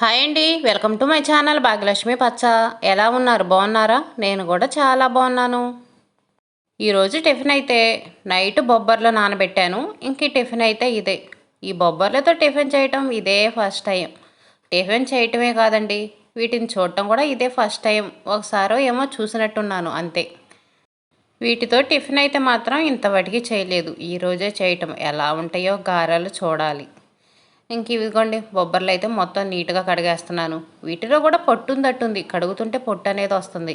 Hi అండి welcome to my channel Bhagyalakshmi Pachcha. ఎలా ఉన్నారు బాగున్నారా? నేను కూడా చాలా బాగున్నాను. ఈరోజు టిఫిన్ అయితే నైట్ బొబ్బర్లు నానబెట్టాను. ఇంక టిఫిన్ అయితే ఇదే. ఈ బొబ్బర్లతో టిఫిన్ చేయటం ఇదే ఫస్ట్ టైం. టిఫిన్ చేయటమే కాదండి వీటిని చూడటం కూడా ఇదే ఫస్ట్ టైం. ఒకసారో ఏమో చూసినట్టున్నాను అంతే. వీటితో టిఫిన్ అయితే మాత్రం ఇంతవరకు చేయలేదు. ఈరోజే చేయటం. ఎలా ఉంటాయో గారాలు చూడాలి. ఇంక ఇవిగోండి బొబ్బర్లు అయితే మొత్తం నీట్గా కడిగేస్తున్నాను. వీటిలో కూడా పొట్టు ఉందట్టుంది. కడుగుతుంటే పొట్టు అనేది వస్తుంది.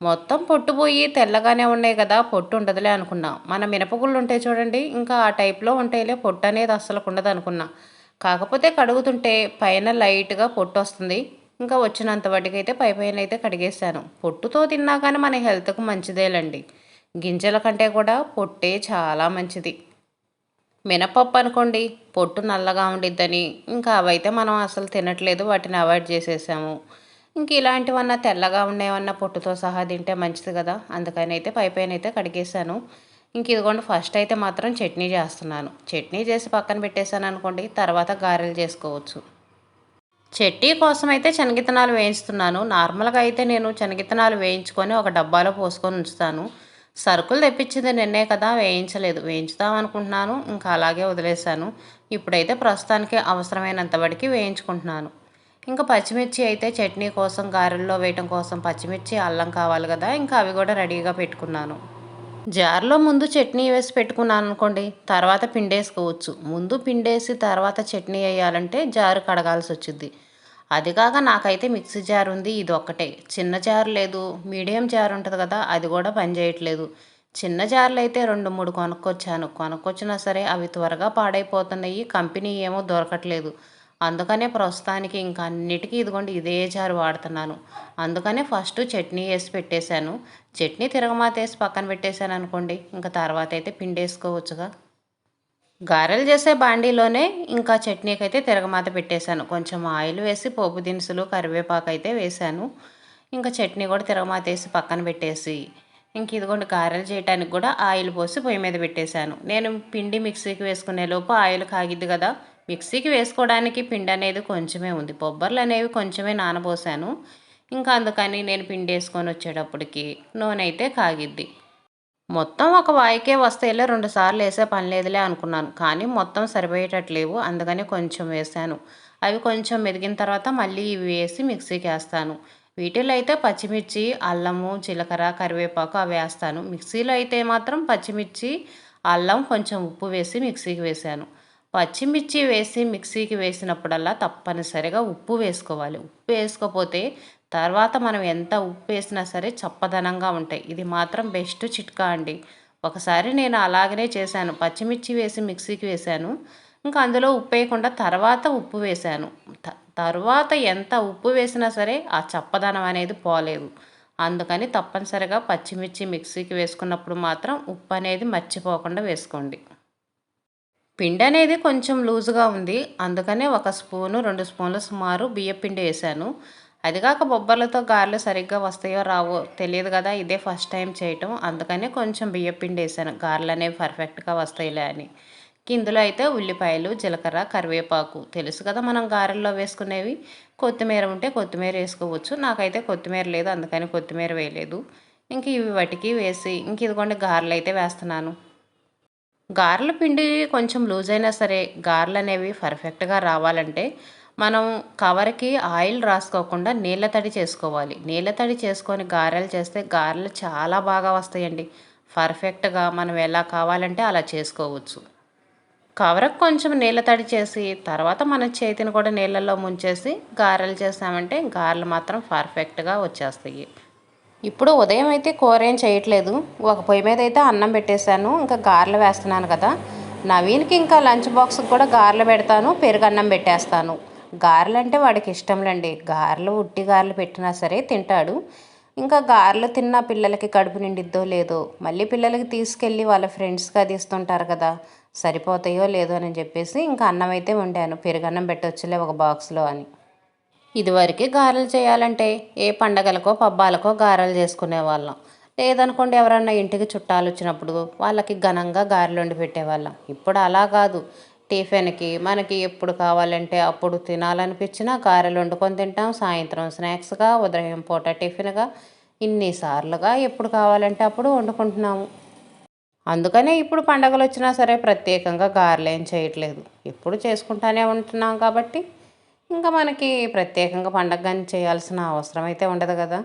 మొత్తం పొట్టు పోయి తెల్లగానే ఉన్నాయి కదా పొట్టు ఉండదులే అనుకున్నా. మన మినపగుళ్ళు ఉంటాయి చూడండి ఇంకా ఆ టైప్లో ఉంటాయిలే పొట్టు అనేది అస్సలు ఉండదు అనుకున్నా. కాకపోతే కడుగుతుంటే పైన లైట్గా పొట్టు వస్తుంది. ఇంకా వచ్చినంత వాటికైతే అయితే పై పైన అయితే కడిగేశాను. పొట్టుతో తిన్నా కానీ మన హెల్త్కు మంచిదేలండి. గింజల కంటే కూడా పొట్టే చాలా మంచిది. మినపప్పు అనుకోండి పొట్టు నల్లగా ఉండిద్దని. ఇంకా అవైతే మనం అసలు తినట్లేదు వాటిని అవాయిడ్ చేసేసాము. ఇంక ఇలాంటివన్నా తెల్లగా ఉండేవన్నా పొట్టుతో సహా తింటే మంచిది కదా. అందుకని అయితే పైపైన అయితే కడిగేశాను. ఇంక ఇదిగోండి ఫస్ట్ అయితే మాత్రం చట్నీ చేస్తున్నాను. చట్నీ చేసి పక్కన పెట్టేశాను అనుకోండి తర్వాత గారెలు చేసుకోవచ్చు. చట్నీ కోసం అయితే శనగిత్తనాలు వేయించుతున్నాను. నార్మల్గా అయితే నేను శనగిత్తనాలు వేయించుకొని ఒక డబ్బాలో పోసుకొని ఉంచుతాను. సరుకులు తెప్పించింది నిన్నే కదా వేయించలేదు. వేయించుదాం అనుకుంటున్నాను ఇంకా అలాగే వదిలేశాను. ఇప్పుడైతే ప్రస్తుతానికి అవసరమైనంత వరకు వేయించుకుంటున్నాను. ఇంకా పచ్చిమిర్చి అయితే చట్నీ కోసం గారెల్లో వేయటం కోసం పచ్చిమిర్చి అల్లం కావాలి కదా ఇంకా అవి కూడా రెడీగా పెట్టుకున్నాను. జార్లో ముందు చట్నీ వేసి పెట్టుకున్నాను అనుకోండి తర్వాత పిండేసుకోవచ్చు. ముందు పిండేసి తర్వాత చట్నీ వేయాలంటే జారు కడగాల్సి వచ్చింది. అది కాక నాకైతే మిక్సీ జార్ ఉంది ఇది ఒక్కటే. చిన్న జార్ లేదు మీడియం జార్ ఉంటుంది కదా అది కూడా పనిచేయట్లేదు చిన్న జార్లు అయితే రెండు మూడు కొనుక్కొచ్చాను. కొనుక్కొచ్చినా సరే అవి త్వరగా పాడైపోతున్నాయి కంపెనీ ఏమో దొరకట్లేదు. అందుకనే ప్రస్తుతానికి ఇంకా అన్నిటికీ ఇదిగోండి ఇదే జారు వాడుతున్నాను. అందుకనే ఫస్ట్ చట్నీ వేసి పెట్టేశాను. చట్నీ తిరగమాత వేసి పక్కన పెట్టేశాను అనుకోండి ఇంకా తర్వాత అయితే పిండి వేసుకోవచ్చుగా గారెలు చేసే బాండీలోనే ఇంకా చట్నీకి అయితే తిరగమాత పెట్టేశాను. కొంచెం ఆయిల్ వేసి పోపు దినుసులు కరివేపాకు అయితే వేశాను. ఇంకా చట్నీ కూడా తిరగమాత వేసి పక్కన పెట్టేసి ఇంక ఇదిగోండి గారెలు చేయడానికి కూడా ఆయిల్ పోసి పొయ్యి మీద పెట్టేశాను. నేను పిండి మిక్సీకి వేసుకునే లోపు ఆయిల్ కాగిద్ది కదా మిక్సీకి వేసుకోవడానికి పిండి అనేది కొంచెమే ఉంది. బొబ్బర్లు అనేవి కొంచెమే నానబోసాను. ఇంకా అందుకని నేను పిండి వేసుకొని వచ్చేటప్పటికి నూనె అయితే కాగిద్ది. మొత్తం ఒక వాయికే వస్తేలే రెండు సార్లు వేసే పని లేదులే అనుకున్నాను. కానీ మొత్తం సరిపోయేటట్లేవు అందుకని కొంచెం వేసాను. అవి కొంచెం మెదిగిన తర్వాత మళ్ళీ ఇవి వేసి మిక్సీకి వేస్తాను. వీటిలో అయితే పచ్చిమిర్చి అల్లము జీలకర్ర కరివేపాకు అవి వేస్తాను. మిక్సీలో అయితే మాత్రం పచ్చిమిర్చి అల్లం కొంచెం ఉప్పు వేసి మిక్సీకి వేసాను. పచ్చిమిర్చి వేసి మిక్సీకి వేసినప్పుడల్లా తప్పనిసరిగా ఉప్పు వేసుకోవాలి. ఉప్పు వేసుకోకపోతే తర్వాత మనం ఎంత ఉప్పు వేసినా సరే చప్పదనంగా ఉంటాయి. ఇది మాత్రం బెస్ట్ చిట్కా అండి. ఒకసారి నేను అలాగనే చేశాను. పచ్చిమిర్చి వేసి మిక్సీకి వేశాను. ఇంకా అందులో ఉప్పు వేయకుండా తర్వాత ఉప్పు వేశాను. తర్వాత ఎంత ఉప్పు వేసినా సరే ఆ చప్పదనం అనేది పోలేదు. అందుకని తప్పనిసరిగా పచ్చిమిర్చి మిక్సీకి వేసుకున్నప్పుడు మాత్రం ఉప్పు అనేది మర్చిపోకుండా వేసుకోండి. పిండి అనేది కొంచెం లూజుగా ఉంది. అందుకనే ఒక స్పూను రెండు స్పూన్లు సుమారు బియ్య పిండి అదిగాక బొబ్బర్లతో గారెలు సరిగ్గా వస్తాయో రావో తెలియదు కదా ఇదే ఫస్ట్ టైం చేయటం. అందుకనే కొంచెం బియ్యపిండి వేసాను. గారెలు అనేవి పర్ఫెక్ట్గా వస్తాయిలే అని. ఇందులో అయితే ఉల్లిపాయలు జీలకర్ర కరివేపాకు. తెలుసు కదా మనం గారెల్లో వేసుకునేవి? కొత్తిమీర ఉంటే కొత్తిమీర వేసుకోవచ్చు. నాకైతే కొత్తిమీర లేదు అందుకని కొత్తిమీర వేయలేదు. ఇంక ఇవి వాటికి వేసి ఇంక ఇదిగోండి గారెలు అయితే వేస్తున్నాను. గారెల పిండి కొంచెం లూజ్ అయినా సరే గారెలు అనేవి పర్ఫెక్ట్గా రావాలంటే మనం కవర్కి ఆయిల్ రాసుకోకుండా నీళ్ళ తడి చేసుకోవాలి. నీళ్ళ తడి చేసుకొని గారెలు చేస్తే గారెలు చాలా బాగా వస్తాయండి. పర్ఫెక్ట్గా మనం ఎలా కావాలంటే అలా చేసుకోవచ్చు. కవరకు కొంచెం నీళ్ళ తడి చేసి తర్వాత మన చేతిని కూడా నీళ్ళల్లో ముంచేసి గారెలు చేసామంటే గారెలు మాత్రం పర్ఫెక్ట్గా వచ్చేస్తాయి. ఇప్పుడు ఉదయం అయితే కూర ఏం చేయట్లేదు. ఒక పొయ్యి మీద అయితే అన్నం పెట్టేశాను. ఇంకా గారెలు వేస్తున్నాను కదా. నవీన్కి ఇంకా లంచ్ బాక్స్కి కూడా గారెలు పెడతాను. పెరుగు అన్నం పెట్టేస్తాను. గారెలు అంటే వాడికి ఇష్టంలేండి గారెలు ఉట్టి గారెలు పెట్టినా సరే తింటాడు. ఇంకా గారెలు తిన్న పిల్లలకి కడుపు నిండిద్దో లేదో మళ్ళీ పిల్లలకి తీసుకెళ్ళి వాళ్ళ ఫ్రెండ్స్కి అది ఇస్తుంటారు కదా సరిపోతాయో లేదో అని చెప్పేసి ఇంకా అన్నం అయితే వండాను. పెరుగన్నం పెట్టొచ్చులే ఒక బాక్స్లో అని. ఇదివరకు గారెలు చేయాలంటే ఏ పండగలకో పబ్బాలకో గారెలు చేసుకునే వాళ్ళం లేదనుకోండి ఎవరన్నా ఇంటికి చుట్టాలు వచ్చినప్పుడు వాళ్ళకి ఘనంగా గారెలు వండి పెట్టేవాళ్ళం. ఇప్పుడు అలా కాదు. టిఫిన్కి మనకి ఎప్పుడు కావాలంటే అప్పుడు తినాలనిపించినా గారెలు వండుకొని తింటాం సాయంత్రం స్నాక్స్గా ఉదయం పూట టిఫిన్గా ఇన్నిసార్లుగా ఎప్పుడు కావాలంటే అప్పుడు వండుకుంటున్నాము. అందుకనే ఇప్పుడు పండగలు వచ్చినా సరే ప్రత్యేకంగా గారెలు ఏం చేయట్లేదు. ఎప్పుడు చేసుకుంటానే ఉంటున్నాం కాబట్టి ఇంకా మనకి ప్రత్యేకంగా పండగ కానీ చేయాల్సిన అవసరం అయితే ఉండదు కదా.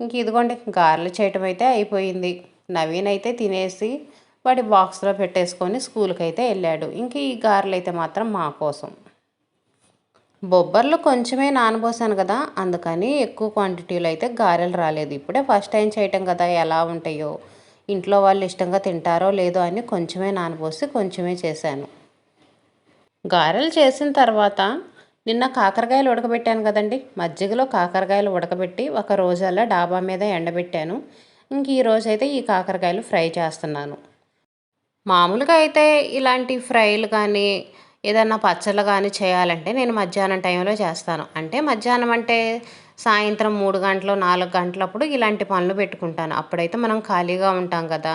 ఇంక ఇదిగోండి గారెలు చేయటం అయితే అయిపోయింది. నవీన్ అయితే తినేసి వాడి బాక్స్లో పెట్టేసుకొని స్కూల్కి అయితే వెళ్ళాడు ఇంక ఈ గారెలు అయితే మాత్రం మా కోసం. బొబ్బర్లు కొంచెమే నానబోసాను కదా అందుకని ఎక్కువ క్వాంటిటీలో అయితే గారెలు రాలేదు. ఇప్పుడే ఫస్ట్ టైం చేయటం కదా ఎలా ఉంటాయో ఇంట్లో వాళ్ళు ఇష్టంగా తింటారో లేదో అని కొంచెమే నానబోసి కొంచెమే చేశాను. గారెలు చేసిన తర్వాత నిన్న కాకరకాయలు ఉడకబెట్టాను కదండి మజ్జిగలో కాకరకాయలు ఉడకబెట్టి ఒక రోజల్లా డాబా మీద ఎండబెట్టాను. ఇంక ఈ రోజైతే ఈ కాకరకాయలు ఫ్రై చేస్తున్నాను. మామూలుగా అయితే ఇలాంటి ఫ్రైలు కానీ ఏదన్నా పచ్చళ్ళు కానీ చేయాలంటే నేను మధ్యాహ్నం టైంలో చేస్తాను. అంటే మధ్యాహ్నం అంటే సాయంత్రం మూడు గంటలు నాలుగు గంటలప్పుడు ఇలాంటి పనులు పెట్టుకుంటాను. అప్పుడైతే మనం ఖాళీగా ఉంటాం కదా.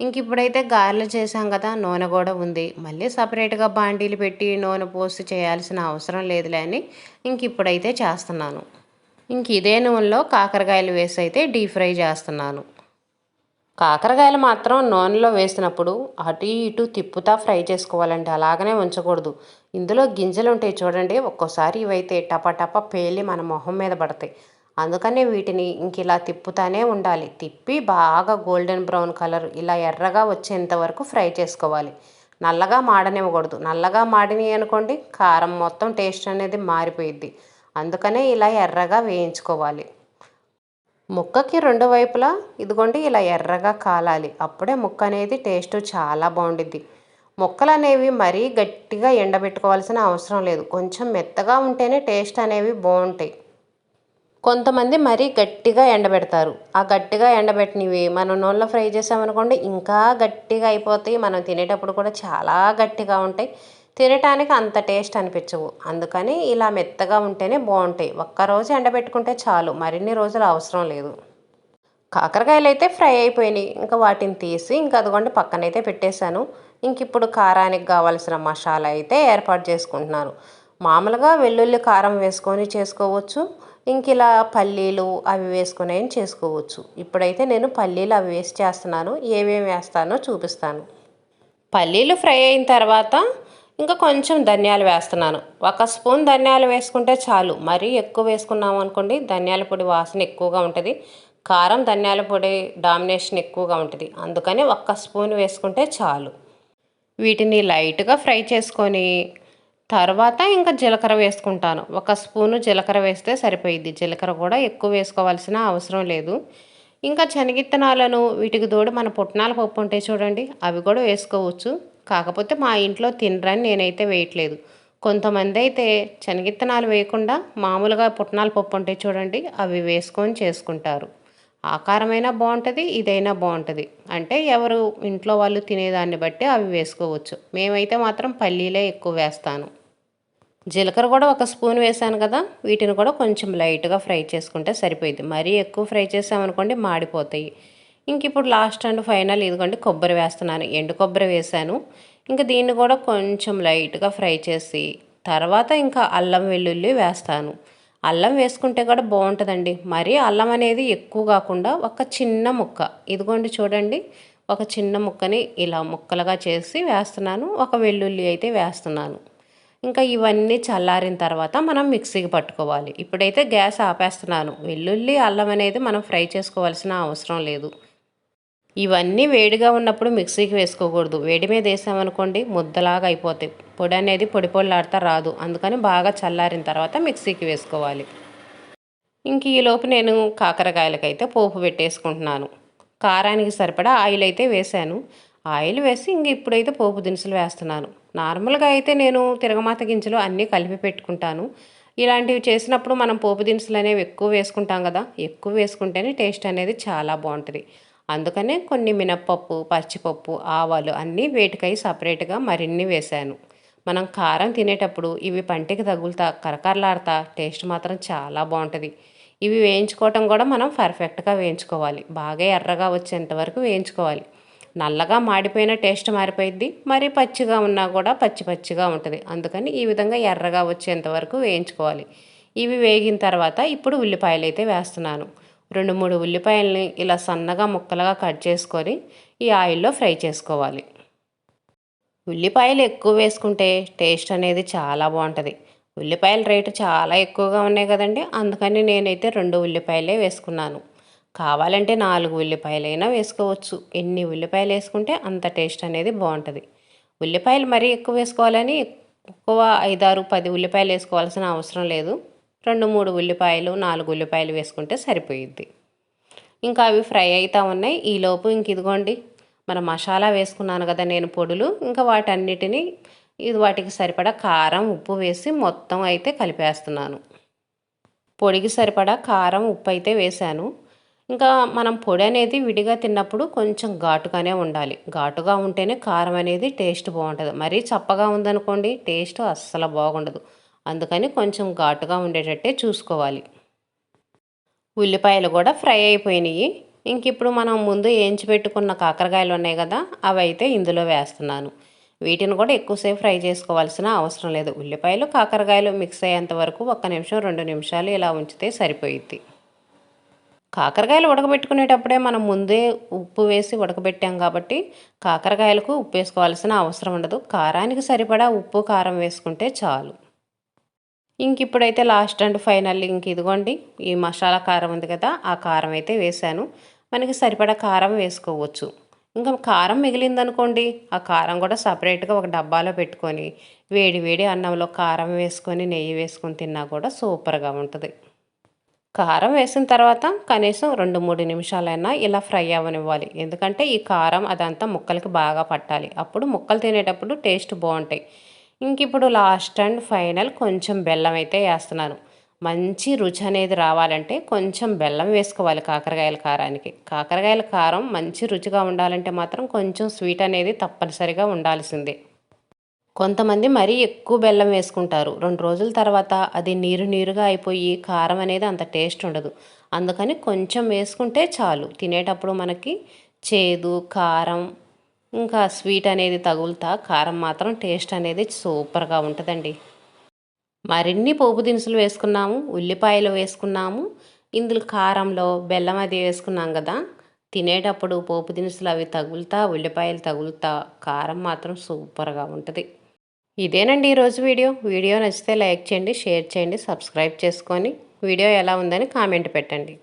ఇంక ఇప్పుడైతే గారెలు చేసాం కదా నూనె కూడా ఉంది. మళ్ళీ సపరేట్గా బాండీలు పెట్టి నూనె పోసి చేయాల్సిన అవసరం లేదులే అని ఇంక ఇప్పుడైతే చేస్తున్నాను. ఇంక ఇదే నూనెలో కాకరకాయలు వేసి అయితే డీప్ ఫ్రై చేస్తున్నాను. కాకరకాయలు మాత్రం నూనెలో వేసినప్పుడు అటు ఇటు తిప్పుతా ఫ్రై చేసుకోవాలంటే అలాగనే ఉంచకూడదు. ఇందులో గింజలు ఉంటాయి చూడండి. ఒక్కోసారి ఇవైతే టపటప పేలి మన మొహం మీద పడతాయి. అందుకనే వీటిని ఇంక ఇలా తిప్పుతానే ఉండాలి. తిప్పి బాగా గోల్డెన్ బ్రౌన్ కలర్ ఇలా ఎర్రగా వచ్చేంత వరకు ఫ్రై చేసుకోవాలి. నల్లగా మాడనివ్వకూడదు. నల్లగా మాడినవి అనుకోండి కారం మొత్తం టేస్ట్ అనేది మారిపోయిద్ది. అందుకనే ఇలా ఎర్రగా వేయించుకోవాలి. ముక్కకి రెండు వైపులా ఇదిగోండి ఇలా ఎర్రగా కాలాలి. అప్పుడే ముక్క అనేది టేస్ట్ చాలా బాగుండిద్ది. ముక్కలు అనేవి మరీ గట్టిగా ఎండబెట్టుకోవాల్సిన అవసరం లేదు. కొంచెం మెత్తగా ఉంటేనే టేస్ట్ అనేవి బాగుంటాయి. కొంతమంది మరీ గట్టిగా ఎండబెడతారు. ఆ గట్టిగా ఎండబెట్టినవి మనం నూనెలో ఫ్రై చేసామనుకోండి ఇంకా గట్టిగా అయిపోతాయి. మనం తినేటప్పుడు కూడా చాలా గట్టిగా ఉంటాయి. తినటానికి అంత టేస్ట్ అనిపించవు. అందుకని ఇలా మెత్తగా ఉంటేనే బాగుంటాయి. ఒక్కరోజు ఎండబెట్టుకుంటే చాలు. మరిన్ని రోజులు అవసరం లేదు. కాకరకాయలు అయితే ఫ్రై అయిపోయినాయి. ఇంకా వాటిని తీసి ఇంకా అదిగోండి పక్కనైతే పెట్టేశాను. ఇంక ఇప్పుడు కారానికి కావాల్సిన మసాలా అయితే ఏర్పాటు చేసుకుంటున్నాను. మామూలుగా వెల్లుల్లి కారం వేసుకొని చేసుకోవచ్చు. ఇంక ఇలా పల్లీలు అవి వేసుకొని చేసుకోవచ్చు. ఇప్పుడైతే నేను పల్లీలు అవి వేసి చేస్తున్నాను. ఏమేమి వేస్తానో చూపిస్తాను. పల్లీలు ఫ్రై అయిన తర్వాత ఇంకా కొంచెం ధనియాలు వేస్తున్నాను. ఒక స్పూన్ ధనియాలు వేసుకుంటే చాలు. మరీ ఎక్కువ వేసుకున్నాం అనుకోండి ధనియాల పొడి వాసన ఎక్కువగా ఉంటుంది. కారం ధనియాల పొడి డామినేషన్ ఎక్కువగా ఉంటుంది. అందుకని ఒక్క స్పూన్ వేసుకుంటే చాలు. వీటిని లైట్గా ఫ్రై చేసుకొని తర్వాత ఇంకా జీలకర్ర వేసుకుంటాను. ఒక స్పూను జీలకర్ర వేస్తే సరిపోయిద్ది. జీలకర్ర కూడా ఎక్కువ వేసుకోవాల్సిన అవసరం లేదు. ఇంకా శనగిత్తనాలను వీటికి తోడు మన పుట్నాల పప్పు ఉంటాయి చూడండి అవి కూడా వేసుకోవచ్చు. కాకపోతే మా ఇంట్లో తినరని నేనైతే వేయట్లేదు. కొంతమంది అయితే శనగిత్తనాలు వేయకుండా మామూలుగా పుట్నాల పప్పు ఉంటాయి చూడండి అవి వేసుకొని చేసుకుంటారు. ఆకారమైనా బాగుంటుంది ఇదైనా బాగుంటుంది. అంటే ఎవరు ఇంట్లో వాళ్ళు తినేదాన్ని బట్టి అవి వేసుకోవచ్చు. మేమైతే మాత్రం పల్లీలే ఎక్కువ వేస్తాను. జీలకర్ర కూడా ఒక స్పూన్ వేసాను కదా వీటిని కూడా కొంచెం లైట్గా ఫ్రై చేసుకుంటే సరిపోయింది మరీ ఎక్కువ ఫ్రై చేసామనుకోండి మాడిపోతాయి. ఇంక ఇప్పుడు లాస్ట్ అండ్ ఫైనల్ ఇదిగోండి కొబ్బరి వేస్తున్నాను. ఎండు కొబ్బరి వేసాను ఇంకా దీన్ని కూడా కొంచెం లైట్గా ఫ్రై చేసి తర్వాత ఇంకా అల్లం వెల్లుల్లి వేస్తాను. అల్లం వేసుకుంటే కూడా బాగుంటుందండి. మరీ అల్లం అనేది ఎక్కువ కాకుండా ఒక చిన్న ముక్క. ఇదిగోండి చూడండి ఒక చిన్న ముక్కని ఇలా ముక్కలుగా చేసి వేస్తున్నాను. ఒక వెల్లుల్లి అయితే వేస్తున్నాను. ఇంకా ఇవన్నీ చల్లారిన తర్వాత మనం మిక్సీకి పట్టుకోవాలి. ఇప్పుడైతే గ్యాస్ ఆపేస్తున్నాను. వెల్లుల్లి అల్లం అనేది మనం ఫ్రై చేసుకోవాల్సిన అవసరం లేదు. ఇవన్నీ వేడిగా ఉన్నప్పుడు మిక్సీకి వేసుకోకూడదు. వేడి మీద వేసామనుకోండి ముద్దలాగా అయిపోతాయి పొడి అనేది పొడి పొడిలాడుతా రాదు. అందుకని బాగా చల్లారిన తర్వాత మిక్సీకి వేసుకోవాలి. ఇంక ఈలోపు నేను కాకరకాయలకైతే పోపు పెట్టేసుకుంటున్నాను. కారానికి సరిపడా ఆయిల్ అయితే వేశాను. ఆయిల్ వేసి ఇంక ఇప్పుడైతే పోపు దినుసులు వేస్తున్నాను. నార్మల్గా అయితే నేను తిరగమాత గింజలు అన్నీ కలిపి పెట్టుకుంటాను. ఇలాంటివి చేసినప్పుడు మనం పోపు దినుసులు అనేవి ఎక్కువ వేసుకుంటాం కదా. ఎక్కువ వేసుకుంటేనే టేస్ట్ అనేది చాలా బాగుంటుంది. అందుకనే కొన్ని మినప్పప్పు పచ్చిపప్పు ఆవాలు అన్నీ వేటికై సపరేట్గా మరిన్ని వేశాను. మనం కారం తినేటప్పుడు ఇవి పంటికి తగులుతా కరకరలాడతా టేస్ట్ మాత్రం చాలా బాగుంటుంది ఇవి వేయించుకోవటం కూడా మనం పర్ఫెక్ట్గా వేయించుకోవాలి. బాగా ఎర్రగా వచ్చేంత వరకు వేయించుకోవాలి. నల్లగా మాడిపోయిన టేస్ట్ మారిపోయింది మరి పచ్చిగా ఉన్నా కూడా పచ్చి పచ్చిగా ఉంటుంది. అందుకని ఈ విధంగా ఎర్రగా వచ్చేంత వరకు వేయించుకోవాలి. ఇవి వేగిన తర్వాత ఇప్పుడు ఉల్లిపాయలు అయితే వేస్తున్నాను. రెండు మూడు ఉల్లిపాయలని ఇలా సన్నగా ముక్కలుగా కట్ చేసుకొని ఈ ఆయిల్లో ఫ్రై చేసుకోవాలి. ఉల్లిపాయలు ఎక్కువ వేసుకుంటే టేస్ట్ అనేది చాలా బాగుంటుంది. ఉల్లిపాయల రేటు చాలా ఎక్కువగా ఉన్నాయి కదండి అందుకని నేనైతే రెండు ఉల్లిపాయలే వేసుకున్నాను. కావాలంటే నాలుగు ఉల్లిపాయలైనా వేసుకోవచ్చు. ఎన్ని ఉల్లిపాయలు వేసుకుంటే అంత టేస్ట్ అనేది బాగుంటుంది. ఉల్లిపాయలు మరీ ఎక్కువ వేసుకోవాలని ఎక్కువ ఐదారు పది ఉల్లిపాయలు వేసుకోవాల్సిన అవసరం లేదు. రెండు మూడు ఉల్లిపాయలు నాలుగు ఉల్లిపాయలు వేసుకుంటే సరిపోయిద్ది. ఇంకా అవి ఫ్రై అవుతూ ఉన్నాయి. ఈలోపు ఇంక ఇదిగోండి మన మసాలా వేసుకున్నాను కదా నేను పొడులు. ఇంకా వాటన్నిటిని ఇది వాటికి సరిపడా కారం ఉప్పు వేసి మొత్తం అయితే కలిపేస్తున్నాను. పొడికి సరిపడా కారం ఉప్పు అయితే వేశాను. ఇంకా మనం పొడి అనేది విడిగా తిన్నప్పుడు కొంచెం ఘాటుగానే ఉండాలి. ఘాటుగా ఉంటేనే కారం అనేది టేస్ట్ బాగుంటుంది. మరీ చప్పగా ఉందనుకోండి టేస్ట్ అస్సలు బాగుండదు. అందుకని కొంచెం ఘాటుగా ఉండేటట్టే చూసుకోవాలి. ఉల్లిపాయలు కూడా ఫ్రై అయిపోయినాయి. ఇంక ఇప్పుడు మనం ముందు ఏంచి పెట్టుకున్న కాకరకాయలు ఉన్నాయి కదా అవి అయితే ఇందులో వేస్తున్నాను. వీటిని కూడా ఎక్కువసేపు ఫ్రై చేసుకోవాల్సిన అవసరం లేదు. ఉల్లిపాయలు కాకరకాయలు మిక్స్ అయ్యేంత వరకు ఒక్క నిమిషం రెండు నిమిషాలు ఇలా ఉంచితే సరిపోయిద్ది. కాకరకాయలు ఉడకబెట్టుకునేటప్పుడే మనం ముందే ఉప్పు వేసి ఉడకబెట్టాం కాబట్టి కాకరకాయలకు ఉప్పు వేసుకోవాల్సిన అవసరం ఉండదు. కారానికి సరిపడా ఉప్పు కారం వేసుకుంటే చాలు. ఇంక ఇప్పుడైతే లాస్ట్ అండ్ ఫైనల్ ఇంక ఇదిగోండి. ఈ మసాలా కారం ఉంది కదా ఆ కారం అయితే వేసాను మనకి సరిపడా కారం వేసుకోవచ్చు. ఇంకా కారం మిగిలిందనుకోండి ఆ కారం కూడా సపరేట్గా ఒక డబ్బాలో పెట్టుకొని వేడి వేడి అన్నంలో కారం వేసుకొని నెయ్యి వేసుకొని తిన్నా కూడా సూపర్గా ఉంటుంది. కారం వేసిన తర్వాత కనీసం రెండు మూడు నిమిషాలైనా ఇలా ఫ్రై అవ్వనివ్వాలి. ఎందుకంటే ఈ కారం అదంతా ముక్కలకి బాగా పట్టాలి. అప్పుడు ముక్కలు తినేటప్పుడు టేస్ట్ బాగుంటాయి. ఇంక ఇప్పుడు లాస్ట్ అండ్ ఫైనల్ కొంచెం బెల్లం అయితే వేస్తున్నాను. మంచి రుచి అనేది రావాలంటే కొంచెం బెల్లం వేసుకోవాలి కాకరకాయల కారానికి. కాకరకాయల కారం మంచి రుచిగా ఉండాలంటే మాత్రం కొంచెం స్వీట్ అనేది తప్పనిసరిగా ఉండాల్సిందే. కొంతమంది మరీ ఎక్కువ బెల్లం వేసుకుంటారు. రెండు రోజుల తర్వాత అది నీరు నీరుగా అయిపోయి కారం అనేది అంత టేస్ట్ ఉండదు. అందుకని కొంచెం వేసుకుంటే చాలు. తినేటప్పుడు మనకి చేదు కారం ఇంకా స్వీట్ అనేది తగులుతా కారం మాత్రం టేస్ట్ అనేది సూపర్గా ఉంటుందండి. మరిన్ని పోపు దినుసులు వేసుకున్నాము ఉల్లిపాయలు వేసుకున్నాము ఇందులో కారంలో బెల్లం అది వేసుకున్నాం కదా తినేటప్పుడు పోపు దినుసులు అవి తగులుతా ఉల్లిపాయలు తగులుతా కారం మాత్రం సూపర్గా ఉంటుంది. ఇదేనండి ఈరోజు వీడియో. వీడియో నచ్చితే లైక్ చేయండి షేర్ చేయండి సబ్స్క్రైబ్ చేసుకొని వీడియో ఎలా ఉందని కామెంట్ పెట్టండి.